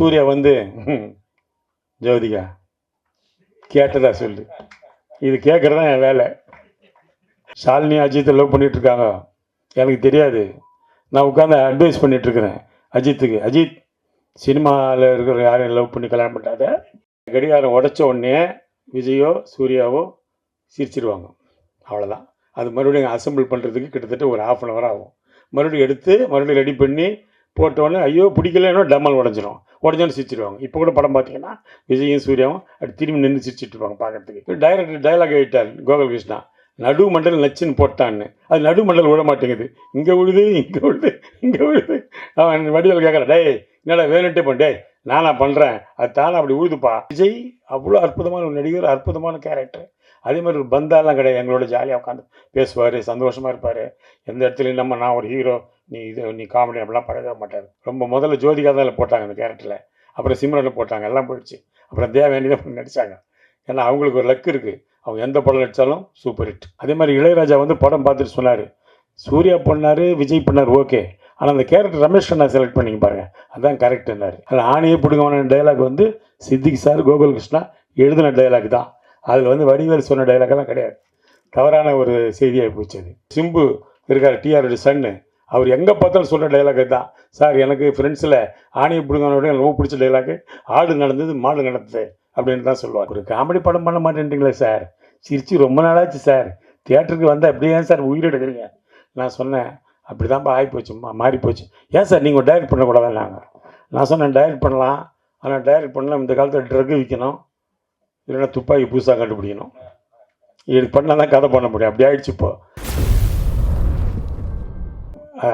சூர்யா வந்து ஜோதிகா கேட்டதா சொல்லு. இது கேட்குறது தான் என் வேலை. ஷாலினி அஜித்தை லவ் பண்ணிகிட்ருக்காங்க எனக்கு தெரியாது. நான் உட்காந்து அட்வைஸ் பண்ணிகிட்ருக்கிறேன் அஜித்துக்கு. அஜித் சினிமாவில் இருக்கிற யாரையும் லவ் பண்ணி கல்யாணம் பண்ணாத கடிகாரம் உடச்ச உடனே விஜயோ சூர்யாவோ சிரிச்சிருவாங்க. அவ்வளோதான் அது மறுபடியும் அசம்பிள் பண்ணுறதுக்கு கிட்டத்தட்ட ஒரு half அன் ஹவர் ஆகும். மறுபடியும் எடுத்து மறுபடியும் ரெடி பண்ணி போட்டோன்னே ஐயோ பிடிக்கலன்னா டம்மல் உடஞ்சிரும். உடஞ்சோன்னு சிரிச்சிருவாங்க. இப்போ கூட படம் பார்த்தீங்கன்னா விஜயும் சூர்யாவும் அப்படி திரும்பி நின்று சிரிச்சிட்டு இருப்பாங்க பார்க்கறதுக்கு டைரக்டர் டைலாக் ஆகிட்டார் கோகுல் கிருஷ்ணா. நடு மண்டல் நச்சுன்னு போட்டான்னு. அது நடு மண்டல் விட மாட்டேங்குது. இங்கே விழுது இங்கே விழுது இங்கே விழுது. அவன் வடிவல் கேட்குறான் டேய் என்னடா வேணுட்டே பண்ண டேய் நானா பண்ணுறேன் அது தானே அப்படி உழுதுப்பா. விஜய் அவ்வளோ அற்புதமான ஒரு நடிகர் அற்புதமான கேரக்டர் அதே மாதிரி ஒரு பந்தாலாம் கிடையாது. எங்களோட ஜாலியாக உட்காந்து பேசுவார் சந்தோஷமாக இருப்பார். எந்த இடத்துலையும் நம்ம நான் ஒரு ஹீரோ நீ இது நீ காமெடி அப்படிலாம் பழக மாட்டார். ரொம்ப முதல்ல ஜோதிகா தான் போட்டாங்க அந்த கேரக்டரில் அப்புறம் சிம்ரனில் போட்டாங்க. எல்லாம் போயிடுச்சு. அப்புறம் தேவயானி தான் நடித்தாங்க ஏன்னா அவங்களுக்கு ஒரு லக் இருக்குது அவங்க எந்த படம் நடித்தாலும் சூப்பர் ஹிட் அதே மாதிரி இளையராஜா வந்து படம் பார்த்துட்டு சொன்னார். சூர்யா பண்ணார் விஜய் பண்ணார் ஓகே ஆனால் அந்த கேரக்டர் ரமேஷ் நான் செலக்ட் பண்ணிங்க பாருங்கள் அதான் கரெக்டுன்னாரு அதில் ஆணையே பிடுங்கமான டைலாக் வந்து சித்திக் சார் கோகுல் கிருஷ்ணா எழுதின டைலாக் தான். அதில் வந்து வடிவேல் சொன்ன டைலாக்கெல்லாம் கிடையாது. தவறான ஒரு செய்தியாகி போச்சு அது. சிம்பு இருக்கார் டிஆர் சன்னு அவர் எங்கே பார்த்தாலும் சொல்கிற டைலாக் தான். சார் எனக்கு ஃப்ரெண்ட்ஸில் ஆணையை பிடுங்கானோட எனக்கு ரொம்ப பிடிச்ச டைலாக்கு ஆடு நடந்தது மாடு நடந்தது அப்படின்னு தான் சொல்லுவார் ஒரு காமெடி படம் பண்ண மாட்டேன்றீங்களே சார். சிரிச்சு ரொம்ப நாளாச்சு சார். தியேட்டருக்கு வந்தால் அப்படியே ஏன் சார் உயிர் நான் சொன்னேன் அப்படி தான்ப்பா ஆகிப்போச்சு மா மாறி போச்சு ஏன் சார் நீங்கள் டைரக்ட் பண்ணக்கூடாதுன்னாங்க? நான் சொன்னேன் டைரக்ட் பண்ணலாம். ஆனால் டைரக்ட் பண்ணலாம். இந்த காலத்தில் ட்ரக் விற்கணும் இல்லைன்னா துப்பாக்கி புதுசாக கண்டுபிடிக்கணும். இது பண்ணால் தான் கதை பண்ண முடியும். அப்படி ஆயிடுச்சு இப்போ.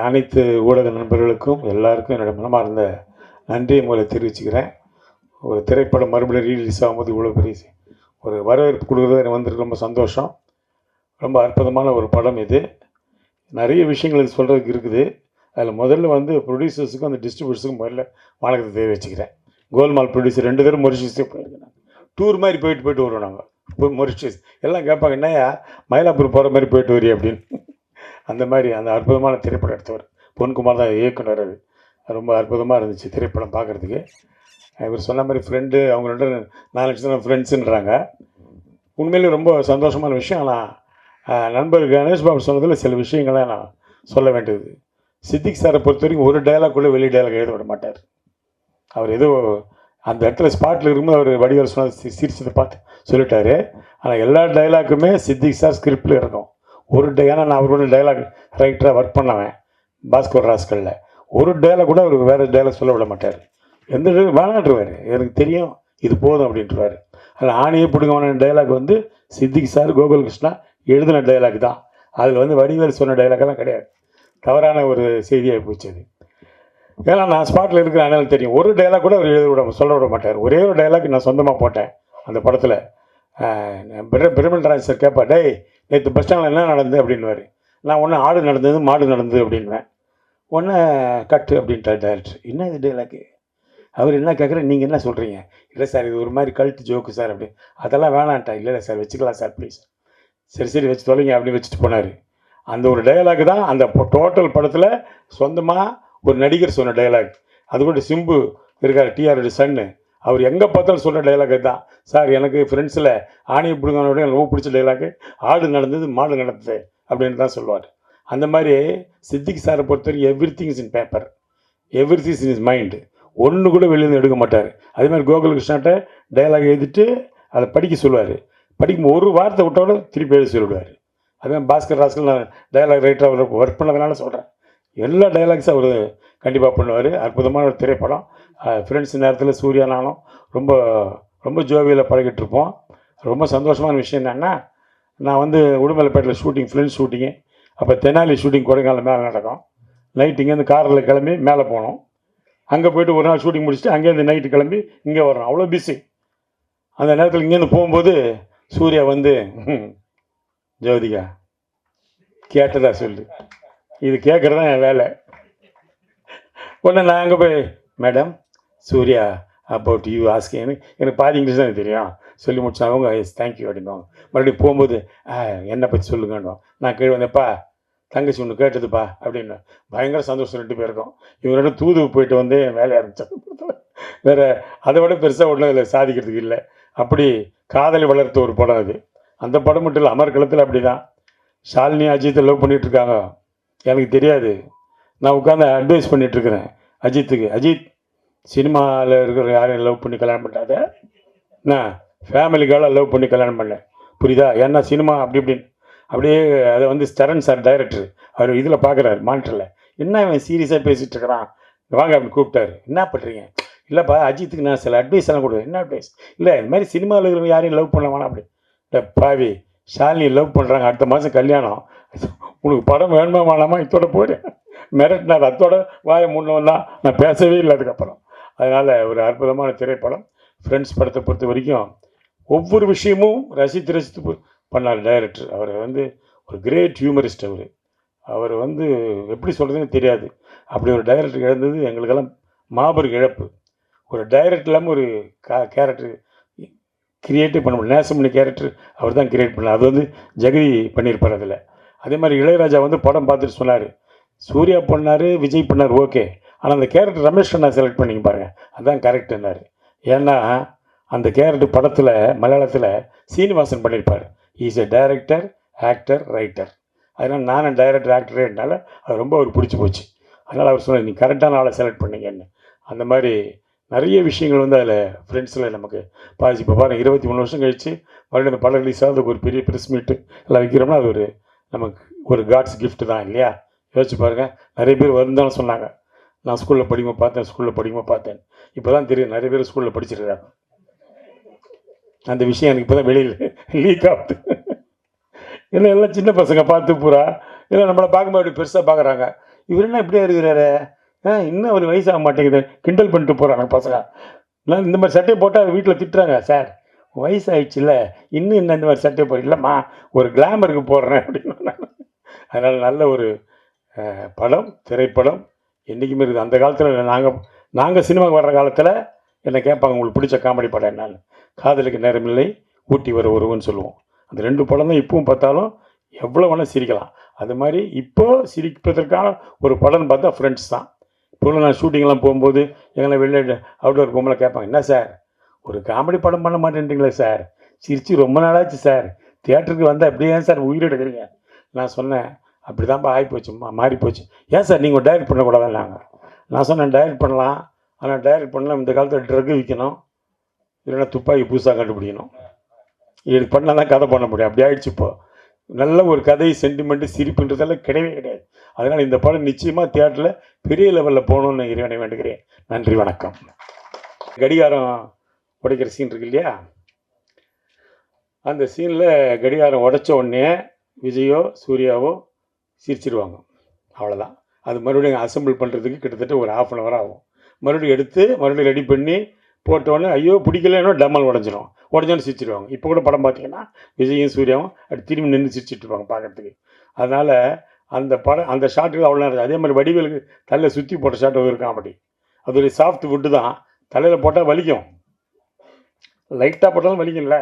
அனைத்து ஊடக நண்பர்களுக்கும் எல்லாருக்கும் என்னோட மனமார்ந்த நன்றியை உங்களை தெரிவிச்சுக்கிறேன். ஒரு திரைப்படம் மறுபடியும் ரீலீஸ் ஆகும்போது இவ்வளோ பெரிய ஒரு வரவேற்பு கொடுக்குறது எனக்கு வந்துருக்கு. ரொம்ப சந்தோஷம். ரொம்ப அற்புதமான ஒரு படம் இது. நிறைய விஷயங்கள் இது சொல்கிறதுக்கு இருக்குது. அதில் முதல்ல வந்து ப்ரொடியூசர்ஸுக்கும் அந்த டிஸ்ட்ரிபியூட்டர்ஸுக்கும் முதல்ல வணக்கத்தை தெரிவிச்சுக்கிறேன். கோல்மால் ப்ரொடியூசர் ரெண்டு பேரும் மொரிஷியஸே போயிருக்கேன் டூர் மாதிரி போயிட்டு போயிட்டு வருவோம் நாங்கள் மொரிஷியஸ் எல்லாம் கேட்பாங்க என்னையா மயிலாப்பூர் போகிற மாதிரி போயிட்டு வரி அப்படின்னு. அந்த மாதிரி அந்த அற்புதமான திரைப்படம் எடுத்தவர். பொன்குமார் தான் இயக்குனர் அது ரொம்ப அற்புதமாக இருந்துச்சு திரைப்படம் பார்க்குறதுக்கு. இவர் சொன்ன மாதிரி ஃப்ரெண்டு அவங்க ரெண்டு நாலு லட்சம் ஃப்ரெண்ட்ஸுன்றாங்க உண்மையிலேயே ரொம்ப சந்தோஷமான விஷயம். ஆனால் நண்பர் கணேஷ் பாபு சொன்னதில் சில விஷயங்களை நான் சொல்ல வேண்டியது. சித்திக் சாரை பொறுத்த வரைக்கும் ஒரு டைலாக் கூட வெளி டைலாக் எழுத விட மாட்டார். அவர் ஏதோ அந்த இடத்துல ஸ்பாட்டில் இருக்கும்போது அவர் வடிவேல் சொன்ன சிரிச்சதை பார்த்து சொல்லிட்டாரு. ஆனால் எல்லா டைலாக்குமே சித்திக் சார் ஸ்கிரிப்டில் இருக்கும். ஒரு டே ஏன்னா நான் அவரோட டைலாக் ரைட்டராக ஒர்க் பண்ணுவேன் பாஸ்கர் ராஸ்கலில். ஒரு டைலாக் கூட அவர் வேறு டைலாக் சொல்ல விட மாட்டார். எந்த வேணாட்டுருவார் எனக்கு தெரியும் இது போதும் அப்படின்ட்டுருவார் அதில் ஆணையே பிடுங்கமான டைலாக் வந்து சித்திக் சார் கோகுல் கிருஷ்ணா எழுதின டைலாக் தான். அதில் வந்து வடிவேல் சொன்ன டைலாக்கெல்லாம் கிடையாது. தவறான ஒரு செய்தியாக போச்சு அது. ஏன்னா நான் ஸ்பாட்டில் இருக்கிற அதனால தெரியும். ஒரு டைலாக் கூட அவர் எழுத விட சொல்ல விட மாட்டார். ஒரே ஒரு டைலாக் நான் சொந்தமாக போட்டேன் அந்த படத்தில். பிரமன் ராஜ் சார் கேட்பா டேய் நேற்று பஸ் ஸ்டாண்டில் என்ன நடந்தது? அப்படின்வார் நான் ஒன்று ஆடு நடந்தது மாடு நடந்தது அப்படின்வேன் ஒன்று கட்டு அப்படின்ட்டார் டேரக்டர் என்ன இது டைலாக்கு அவர் என்ன கேட்குற நீங்கள் என்ன சொல்கிறீங்க இல்லை சார் இது ஒரு மாதிரி கல்ட்டு ஜோக்கு சார் அப்படி. அதெல்லாம் வேணான்ட்டா இல்லை இல்லை சார் வச்சுக்கலாம் சார் ப்ளீஸ் சரி சரி வச்சு தொலைங்க அப்படின்னு வச்சுட்டு போனார். அந்த ஒரு டயலாக் தான் அந்த டோட்டல் படத்தில் சொந்தமாக ஒரு நடிகர் சொன்ன டயலாக் அது கூட சிம்பு இருக்கார் டிஆர் சன்னு. அவர் எங்கே பார்த்தாலும் சொல்கிற டைலாக் தான். சார் எனக்கு ஃப்ரெண்ட்ஸில் ஆணியை பிடுங்கானோட எனக்கு ரொம்ப பிடிச்ச டைலாக்கு ஆடு நடந்தது மாடு நடந்தது அப்படின்னு தான் சொல்லுவார். அந்த மாதிரி சித்திக் சாரை பொறுத்தவரைக்கும் everything is in paper every things in is mind ஒன்று கூட வெளியிருந்து எடுக்க மாட்டார். அதே மாதிரி கோகுல் கிருஷ்ணாட்ட டைலாக் எழுதிட்டு அதை படிக்க சொல்லுவார். படிக்கும் ஒரு வார்த்தை விட்டோட திருப்பி எழுதி சொல்லிவிடுவார் அதே மாதிரி பாஸ்கர் ராஸ்கல் நான் டைலாக் ரைட்டராக ஒர்க் பண்ணதுனால சொல்கிறேன் எல்லா டைலாக்ஸும் அவர் கண்டிப்பாக பண்ணுவார். அற்புதமான ஒரு திரைப்படம். ஃப்ரெண்ட்ஸ் நேரத்தில் சூர்யா நானும் ரொம்ப ரொம்ப ஜோவியில் பழகிட்டு இருப்போம் ரொம்ப சந்தோஷமான விஷயம் என்னென்னா நான் வந்து உடுமலைப்பேட்டில் ஷூட்டிங் ஃப்ரெண்ட்ஸ் ஷூட்டிங்கு அப்போ தெனாலி ஷூட்டிங் கொடைக்கானல் மேலே நடக்கும். நைட் இங்கேருந்து காரில் கிளம்பி மேலே போனோம் அங்கே போயிட்டு ஒரு நாள் ஷூட்டிங் முடிச்சுட்டு அங்கேருந்து நைட்டு கிளம்பி இங்கே வரணும் அவ்வளோ பிஸி அந்த நேரத்தில் இங்கேருந்து போகும்போது சூர்யா வந்து ஜோதிகா கேட்டதா சொல்லு? இது கேட்குறது தான் என் வேலை. உடனே நான் அங்கே போய் madam Surya about you asking எனக்கு பாதி இங்கிலீஷ் தான் எனக்கு தெரியும். சொல்லி முடிச்சா அவங்க எஸ் தேங்க்யூ அப்படின்வாங்க மறுபடியும் போகும்போது "ஆ, என்னை பற்றி சொல்லுங்கன்னு நான் கேள்வி வந்தேப்பா தங்கச்சி ஒன்று கேட்டதுப்பா அப்படின்னு. பயங்கர சந்தோஷம் ரெண்டு பேருக்கும். இவங்க ரெண்டும் தூது போயிட்டு வந்து என் வேலையை ஆரம்பிச்சாங்க. வேறு அதை விட பெருசாக ஒன்றும் இதில் சாதிக்கிறதுக்கு இல்லை. அப்படி காதலை வளர்த்த ஒரு படம் அது. அந்த படம் மட்டும் இல்லை அமர்க்களத்தில் அப்படி தான் ஷாலினி அஜித்தை லவ் பண்ணிகிட்ருக்காங்க எனக்கு தெரியாது. நான் உட்காந்து அட்வைஸ் பண்ணிட்டுருக்குறேன். அஜித்துக்கு. அஜித் சினிமாவில் இருக்கிற யாரையும் லவ் பண்ணி கல்யாணம் பண்ணாத நான் ஃபேமிலிக்காக லவ் பண்ணி கல்யாணம் பண்ணேன் புரியுதா? ஏன்னா சினிமா அப்படி இப்படின்னு. அப்படியே அதை வந்து ஸ்டரன் சார் டைரக்டர் அவர் இதில் பார்க்குறாரு மானிட்டரில் என்ன இவன் சீரியஸாக பேசிகிட்டு இருக்கிறான் வாங்க அப்படின்னு கூப்பிட்டாரு. என்ன பண்ணுறீங்க இல்லைப்பா அஜித்துக்கு நான் சில அட்வைஸ் எல்லாம் கொடுக்குறேன். என்ன அட்வைஸ் இல்லை இந்த மாதிரி சினிமாவில் இருக்கிற யாரையும் லவ் பண்ண வேணாம் அப்படி. இல்லை பாவி ஷாலினி லவ் பண்ணுறாங்க அடுத்த மாதம் கல்யாணம். உனக்கு படம் வேணுமா வேணாமா இதோட போயிடு மிரட்டினார். அத்தோட வாயை முன்ன வந்தால் நான் பேசவே இல்லை அதுக்கப்புறம். அதனால் ஒரு அற்புதமான திரைப்படம். ஃப்ரெண்ட்ஸ் படத்தை பொறுத்த வரைக்கும் ஒவ்வொரு விஷயமும் ரசித்து ரசித்து பண்ணார் டைரக்டர் அவர் வந்து ஒரு கிரேட் ஹியூமரிஸ்ட் அவர். அவர் வந்து எப்படி சொல்கிறதுன்னு தெரியாது. அப்படி ஒரு டைரக்டர் இழந்தது எங்களுக்கெல்லாம் மாபெரும் இழப்பு. ஒரு டைரக்டர் இல்லாமல் ஒரு கா கேரக்டர் கிரியேட்டே பண்ண முடியும் நேசமணி கேரக்டர் அவர் தான் கிரியேட் பண்ணார். அது வந்து ஜெகதி பண்ணியிருப்பார் அதில். அதே மாதிரி இளையராஜா வந்து படம் பார்த்துட்டு சொன்னார். சூர்யா பண்ணார் விஜய் பண்ணார் ஓகே. ஆனால் அந்த கேரக்டர் ரமேஷ் அண்ணா செலக்ட் பண்ணிங்க பாருங்கள் அதுதான் கரெக்டுன்னாரு ஏன்னா அந்த கேரக்டர் படத்தில் மலையாளத்தில் சீனிவாசன் பண்ணியிருப்பார் is a director actor writer அதனால் நானும் டைரக்டர் ஆக்டரேனால அது ரொம்ப அவர் பிடிச்சி போச்சு. அதனால் அவர் சொன்னார் நீ கரெக்டான ஆளை செலக்ட் பண்ணிங்கன்னு. அந்த மாதிரி நிறைய விஷயங்கள் வந்து அதில் ஃப்ரெண்ட்ஸில் நமக்கு பாதிச்சு. இப்போ பாருங்க இருபத்தி மூணு வருஷம் கழிச்சு மறுபடியும் அந்த படம் ரிலீஸ் ஆகுது ஒரு பெரிய ப்ரெஸ் மீட்டு எல்லாம் வைக்கிறோம்னா அது ஒரு நமக்கு ஒரு காட்ஸ் கிஃப்ட்டு தான் இல்லையா? யோசிச்சு பாருங்கள் நிறைய பேர் வருந்தாலும் சொன்னாங்க நான் ஸ்கூலில் படிக்கும்போது பார்த்தேன் ஸ்கூலில் படிக்கும்போது பார்த்தேன். இப்போ தான் தெரியும் நிறைய பேர் ஸ்கூலில் படிச்சிருக்காங்க. அந்த விஷயம் எனக்கு இப்போ தான் வெளியில் லீக் ஆகுது. இல்லை எல்லாம் சின்ன பசங்க பார்த்து பூரா. இல்லை நம்மளை பார்க்கும்போது அப்படி பெருசாக பார்க்குறாங்க. இவர் என்ன இப்படியே இருக்கிறாரு? ஆ இன்னும் அவர் வயசாக மாட்டேங்குது. கிண்டல் பண்ணிட்டு போகிறாங்க பசங்க. நான் இந்த மாதிரி சட்டையை போட்டால் வீட்டில் திட்டுறாங்க சார். வயசாயிடுச்சுல்ல. இன்னும் என்ன இந்த மாதிரி சட்டை போடுற ஒரு கிளாமருக்கு போடுறேன் அப்படின்னு நான். அதனால் நல்ல ஒரு படம் திரைப்படம். என்றைக்குமே இருக்குது. அந்த காலத்தில் நாங்கள் நாங்கள் சினிமாவுக்கு வர்ற காலத்தில் என்னை கேட்பாங்க உங்களுக்கு பிடிச்ச காமெடி படம் என்னன்னு? காதலுக்கு நேரமில்லை ஊட்டி வர ஒருவன் சொல்லுவோம். அந்த ரெண்டு படம் தான் இப்பவும் பார்த்தாலும் எவ்வளோ வேணால் சிரிக்கலாம். அது மாதிரி இப்போ சிரிப்பதற்கான ஒரு படம்னு பார்த்தா ஃப்ரெண்ட்ஸ் தான். இப்போ நான் ஷூட்டிங்லாம் போகும்போது எங்களை வெளியே அவுட்டோர் போகும்போது கேட்பாங்க என்ன சார் ஒரு காமெடி படம் பண்ண மாட்டேன்றீங்களே சார்? சிரிச்சு ரொம்ப நாளாச்சு சார். தியேட்டருக்கு வந்தால் அப்படியே ஏன் சார் உயிரிடுக்கிறீங்க நான் சொன்னேன் அப்படி தான்ப்பா ஆகிப்போச்சு மா மாறி போச்சு. ஏன் சார் நீங்கள் டைரக்ட் நாங்கள் நான் சொன்னேன் டைரக்ட் பண்ணலாம். ஆனால் டைரக்ட் பண்ணலாம். இந்த காலத்தில் ட்ரக் விற்கணும் இல்லைன்னா துப்பாக்கி புதுசாக கண்டுபிடிக்கணும். இது பண்ணால் தான் கதை பண்ண முடியும். அப்படி ஆகிடுச்சு இப்போது நல்ல ஒரு கதை சென்டிமெண்ட்டு சிரிப்புன்றதெல்லாம் கிடையவே கிடையாது. அதனால் இந்த படம் நிச்சயமாக தியேட்டரில் பெரிய லெவலில் போகணும்னு இறைவனை வேண்டுகிறேன். நன்றி வணக்கம். கடிகாரம் உடைக்கிற சீன் இருக்கு இல்லையா? அந்த சீனில் கடிகாரம் உடைச்ச உடனே விஜயோ சூர்யாவோ சிரிச்சிருவாங்க. அவ்வளோதான் அது மறுபடியும் அசம்பிள் பண்ணுறதுக்கு கிட்டத்தட்ட ஒரு ஆஃப் அன் ஹவர் ஆகும். மறுபடியும் எடுத்து மறுபடியும் ரெடி பண்ணி போட்டோன்னே ஐயோ பிடிக்கலன்னா டம்மல் உடஞ்சிரும். உடஞ்சோன்னு சிரிச்சிருவாங்க. இப்போ கூட படம் பார்த்தீங்கன்னா விஜயும் சூர்யாவும் அப்படி திரும்பி நின்று சிரிச்சிட்டு இருப்பாங்க பார்க்குறதுக்கு அதனால் அந்த படம் அந்த ஷாட்டுகள் அவ்வளோ நேரம் அதே மாதிரி வடிவேலுக்கு தலையில் சுற்றி போட்ட ஷாட் இருக்கான் அப்படி. அது ஒரு சாஃப்ட் வுட்டு தான். தலையில் போட்டால் வலிக்கும். லைட்டாக போட்டாலும் வலிக்கல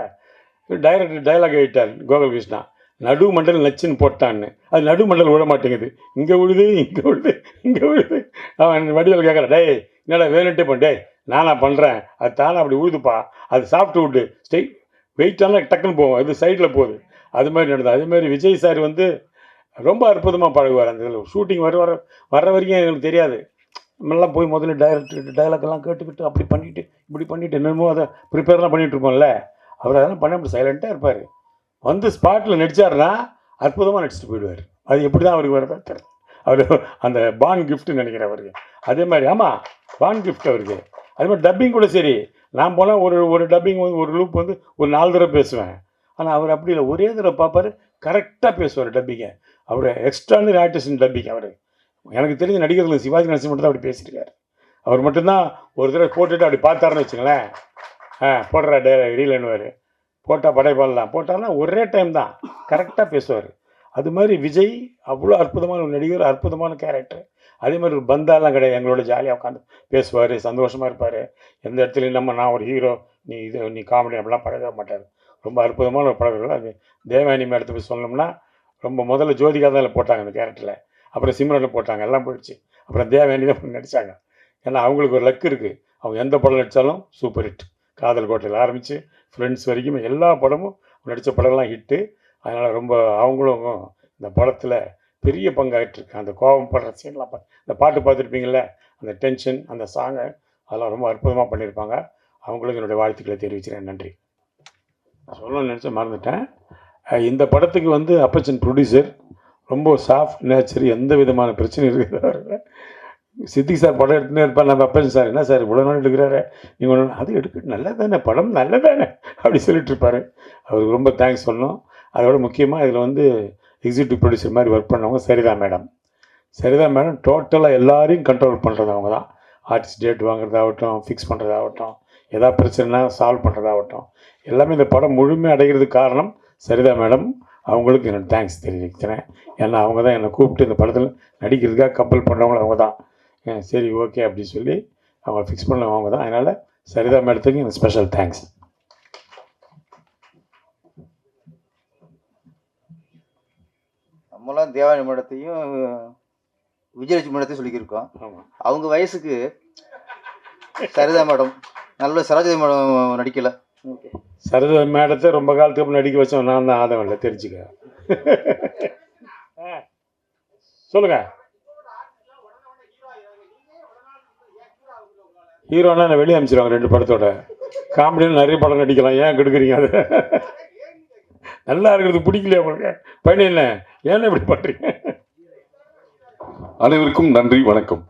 டைரக்ட் டைலாக் ஆகிட்டார் கோகுல் கிருஷ்ணா. நடு மண்டல் நச்சுன்னு போட்டான்னு. அது நடு மண்டல் விட மாட்டேங்குது. இங்கே விழுது இங்கே விழுது இங்கே விழுது. அவன் வடிவல் கேட்குறான் டேய் என்னடா வேணுன்ட்டே பண்ண டே நானா பண்ணுறேன் அது தானே அப்படி உழுதுப்பா அது சாப்பிட்டு விட்டு ஸ்டெய் வெயிட்டான டக்குன்னு போவோம் இது சைடில் போகுது. அது மாதிரி நடந்தது. அதே மாதிரி விஜய் சார் வந்து ரொம்ப அற்புதமாக பழகுவார் அந்த இதில். ஷூட்டிங் வர வர வர்ற வரைக்கும் எங்களுக்கு தெரியாது. நம்மளாம் போய் முதல்ல டைரக்டர் டைலாக்லாம் கேட்டுக்கிட்டு அப்படி பண்ணிட்டு இப்படி பண்ணிட்டு என்னமோ அதை ப்ரிப்பேர்லாம் பண்ணிட்டு இருப்போம்ல. அவர் அதெல்லாம் பண்ண அப்படி சைலண்ட்டாக இருப்பார். வந்து ஸ்பாட்டில் நடிச்சாருன்னா அற்புதமாக நடிச்சுட்டு போயிடுவார். அது எப்படி தான் அவருக்கு வரதா தெரியல. அவர் அந்த பான் கிஃப்ட்னு நினைக்கிறேன் அவருக்கு அதே மாதிரி ஆமாம் பான் கிஃப்ட் அவருக்கு. அதே மாதிரி டப்பிங் கூட சரி. நான் போனால் ஒரு ஒரு டப்பிங் வந்து ஒரு லூப் வந்து ஒரு நாலு தடவை பேசுவேன். ஆனால் அவர் அப்படி இல்லை. ஒரே தடவை பார்ப்பார் கரெக்டாக பேசுவார் டப்பிங்கை அவர் எக்ஸ்ட்ரானரி ஆர்டிஸ்ட் டப்பிங் அவர். எனக்கு தெரிஞ்ச நடிகர்கள் சிவாஜி கணேசன் மட்டும் தான் அப்படி பேசியிருக்காரு. அவர் மட்டும்தான் ஒரு தடவை போட்டுட்டு அப்படி பார்த்தாருன்னு வச்சுங்களேன் ஆ போடுறா டே ரீலன்னுவார் போட்டால் படை பண்ணலாம் போட்டார்னா ஒரே டைம் தான். கரெக்டாக பேசுவார். அது மாதிரி விஜய் அவ்வளோ அற்புதமான ஒரு நடிகர் அற்புதமான கேரக்டர் அதே மாதிரி ஒரு பந்தாலாம் கிடையாது. எங்களோட ஜாலியாக உட்காந்து பேசுவார் சந்தோஷமாக இருப்பார். எந்த இடத்துலையும் நம்ம நான் ஒரு ஹீரோ நீ இது நீ காமெடி அப்படிலாம் பழக மாட்டார். ரொம்ப அற்புதமான ஒரு பழக்கம் அது தேவானி எடுத்து போய் சொல்லணும்னா ரொம்ப முதல்ல ஜோதிகா தான் போட்டாங்க அந்த கேரக்டரில் அப்புறம் சிம்ரனில் போட்டாங்க எல்லாம் போயிடுச்சு. அப்புறம் தேவானி தான் நடித்தாங்க ஏன்னா அவங்களுக்கு ஒரு லக் இருக்குது அவங்க எந்த படம் நடித்தாலும் சூப்பர் ஹிட். காதல் கோட்டையில் ஆரம்பித்து ஃப்ரெண்ட்ஸ் வரைக்கும் எல்லா படமும் நடித்த படம்லாம் ஹிட்டு. அதனால் ரொம்ப அவங்களும் இந்த படத்தில் பெரிய பங்காயிட்டிருக்கு அந்த கோபம் படுற சீன்லாம் பா இந்த பாட்டு பார்த்துருப்பீங்கள்ல அந்த டென்ஷன் அந்த சாங்கை அதெல்லாம் ரொம்ப அற்புதமாக பண்ணியிருப்பாங்க. அவங்களுக்கு என்னுடைய வாழ்த்துக்களை தெரிவிக்கிறேன் நன்றி. சொல்லணும்னு நினச்ச மறந்துட்டேன். இந்த படத்துக்கு வந்து அப்பச்சன் ப்ரொடியூசர் ரொம்ப சாஃப்ட் நேச்சர் எந்த விதமான பிரச்சனையும் இருக்கிறாரு சித்திக் சார் படம் எடுத்துனே இருப்பார். நம்ம அப்பச்சன் சார் என்ன சார் இவ்வளோ நாள் எடுக்கிறாரு? நீங்கள் ஒன்று அது எடுக்க நல்லதானே படம் நல்லதானே அப்படி சொல்லிட்டு இருப்பார். அவருக்கு ரொம்ப தேங்க்ஸ் சொல்லணும். அதோட முக்கியமாக இதில் வந்து எக்ஸிக்யூட்டிவ் ப்ரொடியூசர் மாதிரி ஒர்க் பண்ணவங்க சரிதா மேடம் சரிதா மேடம் டோட்டலாக எல்லாரையும் கண்ட்ரோல் பண்ணுறது அவங்க தான். ஆர்டிஸ்ட் டேட் வாங்குறதாகட்டும் ஃபிக்ஸ் பண்ணுறதாகட்டும் ஏதாவது பிரச்சனைனா சால்வ் பண்ணுறதாகட்டும் எல்லாமே இந்த படம் முழுமை அடைகிறதுக்கு காரணம் சரிதா மேடம் அவங்களுக்கு என்னோட தேங்க்ஸ் தெரிவிக்கிறேன். ஏன்னா அவங்க தான் என்னை கூப்பிட்டு இந்த படத்தில் நடிக்கிறதுக்காக கம்பல் பண்ணுறவங்களும் அவங்க தான் சரி ஓகே அப்படின்னு சொல்லி அவங்க ஃபிக்ஸ் பண்ணவங்க அவங்க தான் அதனால் சரிதா மேடத்துக்கு எனக்கு ஸ்பெஷல் தேங்க்ஸ் நம்மளாம் தேவானி மேடத்தையும் விஜயலட்சுமி மேடத்தையும் சொல்லிக்கிருக்கோம். அவங்க வயசுக்கு சரிதா மேடம் நல்ல சரோஜதி மேடம் நடிக்கல. சரத மேடத்தை ரொம்ப காலத்துக்கு அப்புறம் நடிக்க வச்சோம் நான் தான் ஆதவன் இல்லை தெரிஞ்சுக்க. சொல்லுங்க. ஹீரோனா நான் வெளியே அனுப்பிச்சிருவாங்க ரெண்டு படத்தோட. காமெடியில் நிறைய படம் நடிக்கலாம். ஏன் கெடுக்குறீங்க அதை? நல்லா இருக்கிறது பிடிக்கலையா உங்களுக்கு? பையன் என்ன? ஏன் இப்படி பண்ணுறீங்க அனைவருக்கும் நன்றி வணக்கம்.